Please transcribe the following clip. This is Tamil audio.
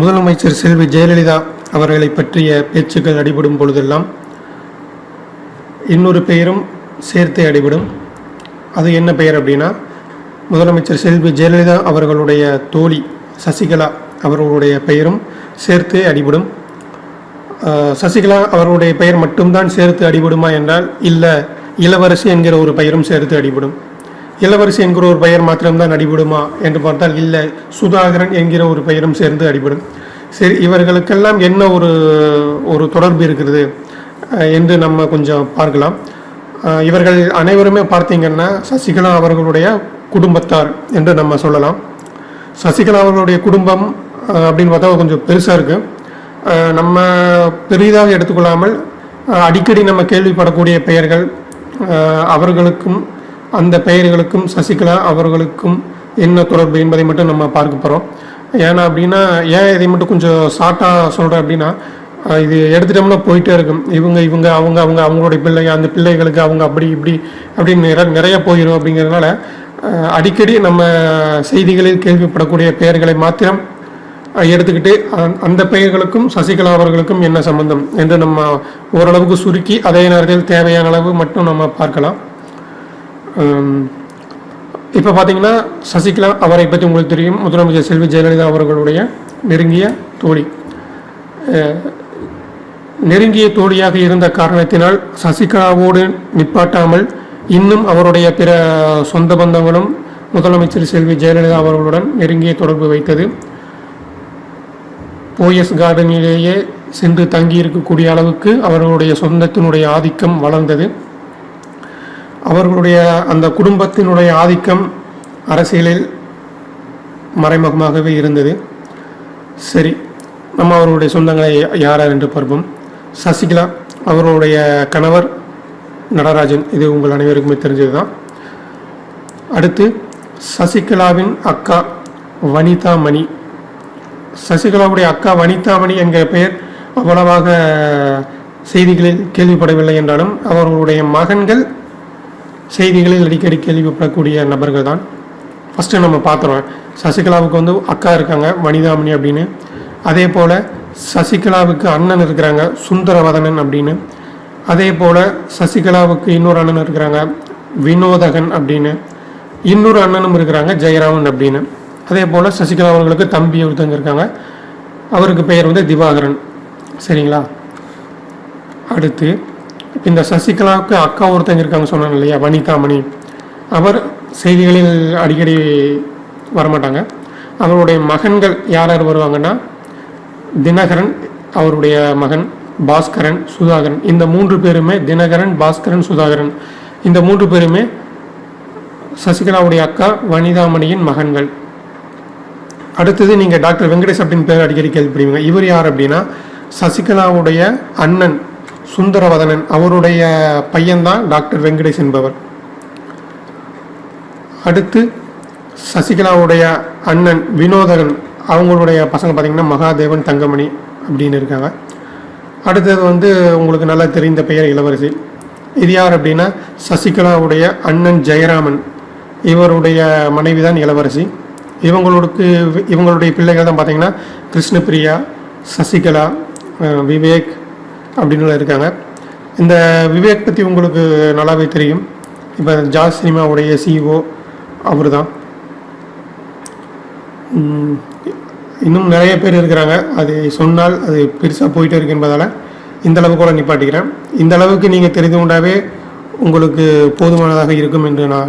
முதலமைச்சர் செல்வி ஜெயலலிதா அவர்களை பற்றிய பேச்சுக்கள் அடிபடும் பொழுதெல்லாம் இன்னொரு பெயரும் சேர்த்தே அடிபடும். அது என்ன பெயர் அப்படின்னா முதலமைச்சர் செல்வி ஜெயலலிதா அவர்களுடைய தோழி சசிகலா அவர்களுடைய பெயரும் சேர்த்தே அடிபடும். சசிகலா அவர்களுடைய பெயர் மட்டும்தான் சேர்த்து அடிபடுமா என்றால் இல்லை இளவரசி என்கிற ஒரு பெயரும் சேர்த்து அடிபடும். இளவரசி என்கிற ஒரு பெயர் மாத்திரம்தான் அடிபடுமா என்று பார்த்தால் இல்லை. சுதாகரன் என்கிற ஒரு பெயரும் சேர்ந்து அடிபடும். சரி இவர்களுக்கெல்லாம் என்ன ஒரு ஒரு தொடர்பு இருக்கிறது என்று நம்ம கொஞ்சம் பார்க்கலாம். இவர்கள் அனைவருமே பார்த்தீங்கன்னா சசிகலா அவர்களுடைய குடும்பத்தார் என்று நம்ம சொல்லலாம். சசிகலா அவர்களுடைய குடும்பம் அப்படின்னு பார்த்தா கொஞ்சம் பெருசாக இருக்குது நம்ம பெரிதாக எடுத்துக்கொள்ளாமல் அடிக்கடி நம்ம கேள்விப்படக்கூடிய பெயர்கள் அவர்களுக்கும் அந்த பெயர்களுக்கும் சசிகலா அவர்களுக்கும் என்ன தொடர்பு என்பதை மட்டும் நம்ம பார்க்க போகிறோம் ஏன்னா அப்படின்னா ஏன் இதை மட்டும் கொஞ்சம் ஷார்ட்டாக சொல்கிறேன் அப்படின்னா இது எடுத்துட்டோம்னா போயிட்டே இருக்கும். இவங்க இவங்க அவங்க அவங்க அவங்களுடைய பிள்ளை அந்த பிள்ளைகளுக்கு அவங்க அப்படி இப்படி அப்படின்னு நிறைய நிறைய போயிடும் அப்படிங்கிறதுனால அடிக்கடி நம்ம செய்திகளில் கேள்விப்படக்கூடிய பெயர்களை மாத்திரம் எடுத்துக்கிட்டு அந்த பெயர்களுக்கும் சசிகலா அவர்களுக்கும் என்ன சம்பந்தம் என்று நம்ம ஓரளவுக்கு சுருக்கி அதே நேரத்தில் தேவையான அளவு மட்டும் நம்ம பார்க்கலாம். இப்போ பார்த்தீங்கன்னா சசிகலா அவரை பற்றி உங்களுக்கு தெரியும். முதலமைச்சர் செல்வி ஜெயலலிதா அவர்களுடைய நெருங்கிய தோழி. நெருங்கிய தோழியாக இருந்த காரணத்தினால் சசிகலாவோடு நிப்பாட்டாமல் இன்னும் அவருடைய பிற சொந்த பந்தங்களும் முதலமைச்சர் செல்வி ஜெயலலிதா அவர்களுடன் நெருங்கிய தொடர்பு வைத்தது. போயஸ் கார்டனிலேயே சென்று தங்கி இருக்கக்கூடிய அளவுக்கு அவர்களுடைய சொந்தத்தினுடைய ஆதிக்கம் வளர்ந்தது. அவர்களுடைய அந்த குடும்பத்தினுடைய ஆதிக்கம் அரசியலில் மறைமுகமாகவே இருந்தது. சரி நம்ம அவர்களுடைய சொந்தங்களை யார் என்று பார்ப்போம். சசிகலா அவர்களுடைய கணவர் நடராஜன் இது உங்கள் அனைவருக்குமே தெரிஞ்சது தான் அடுத்து சசிகலாவின் அக்கா வனிதா மணி சசிகலாவுடைய அக்கா வனிதா மணி என்கிற பெயர் அவ்வளவாக செய்திகளில் கேள்விப்படவில்லை என்றாலும் அவர்களுடைய மகன்கள் செய்திகளில் அடிக்கடி கேள்விப்படக்கூடிய நபர்கள் தான் ஃபஸ்ட்டு நம்ம பார்த்துருவோம் சசிகலாவுக்கு வந்து அக்கா இருக்காங்க வனிதாமணி அப்படின்னு. அதே போல் சசிகலாவுக்கு அண்ணன் இருக்கிறாங்க சுந்தரவதனன் அப்படின்னு. அதே போல் சசிகலாவுக்கு இன்னொரு அண்ணன் இருக்கிறாங்க வினோதகன் அப்படின்னு. இன்னொரு அண்ணனும் இருக்கிறாங்க ஜெயராமன் அப்படின்னு. அதே போல் சசிகலா அவர்களுக்கு தம்பி ஒருத்தங்க இருக்காங்க. அவருக்கு பெயர் வந்து திவாகரன். சரிங்களா? அடுத்து இந்த சசிகலாவுக்கு அக்கா ஒருத்தங்க இருக்காங்க சொன்னாங்க இல்லையா வனிதாமணி அவர் செய்திகளில் அடிக்கடி வரமாட்டாங்க. அவருடைய மகன்கள் யார் யார் வருவாங்கன்னா தினகரன் அவருடைய மகன் பாஸ்கரன் சுதாகரன். இந்த மூன்று பேருமே தினகரன் பாஸ்கரன் சுதாகரன். இந்த மூன்று பேருமே சசிகலாவுடைய அக்கா வனிதாமணியின் மகன்கள். அடுத்தது நீங்கள் டாக்டர் வெங்கடேஷ் அப்படின்னு பேர் அடிக்கடி கேள்விப்படுவீங்க. இவர் யார் அப்படின்னா சசிகலாவுடைய அண்ணன் சுந்தரவதனன் அவருடைய பையன்தான் டாக்டர் வெங்கடேஷ் என்பவர். அடுத்து சசிகலாவுடைய அண்ணன் வினோதகன் அவங்களுடைய பசங்க பார்த்தீங்கன்னா மகாதேவன் தங்கமணி அப்படின்னு இருக்காங்க. அடுத்தது வந்து உங்களுக்கு நல்லா தெரிந்த பெயர் இளவரசி. இது யார் அப்படின்னா சசிகலாவுடைய அண்ணன் ஜெயராமன். இவருடைய மனைவி தான் இளவரசி. இவங்களுக்கு இவங்களுடைய பிள்ளைகள் தான் பார்த்தீங்கன்னா கிருஷ்ணபிரியா சசிகலா விவேக் அப்படின்னு இருக்காங்க. இந்த விவேக் பற்றி உங்களுக்கு நல்லாவே தெரியும். இப்போ ஜாஸ் சினிமாவுடைய சிஇஓ அவர் தான் இன்னும் நிறைய பேர் இருக்கிறாங்க. அது சொன்னால் அது பெருசாக போயிட்டே இருக்கு என்பதால் இந்த அளவுக்கு கூட நிப்பாட்டிக்கிறேன். இந்த அளவுக்கு நீங்கள் தெரிந்து கொண்டாவே உங்களுக்கு போதுமானதாக இருக்கும் என்று நான்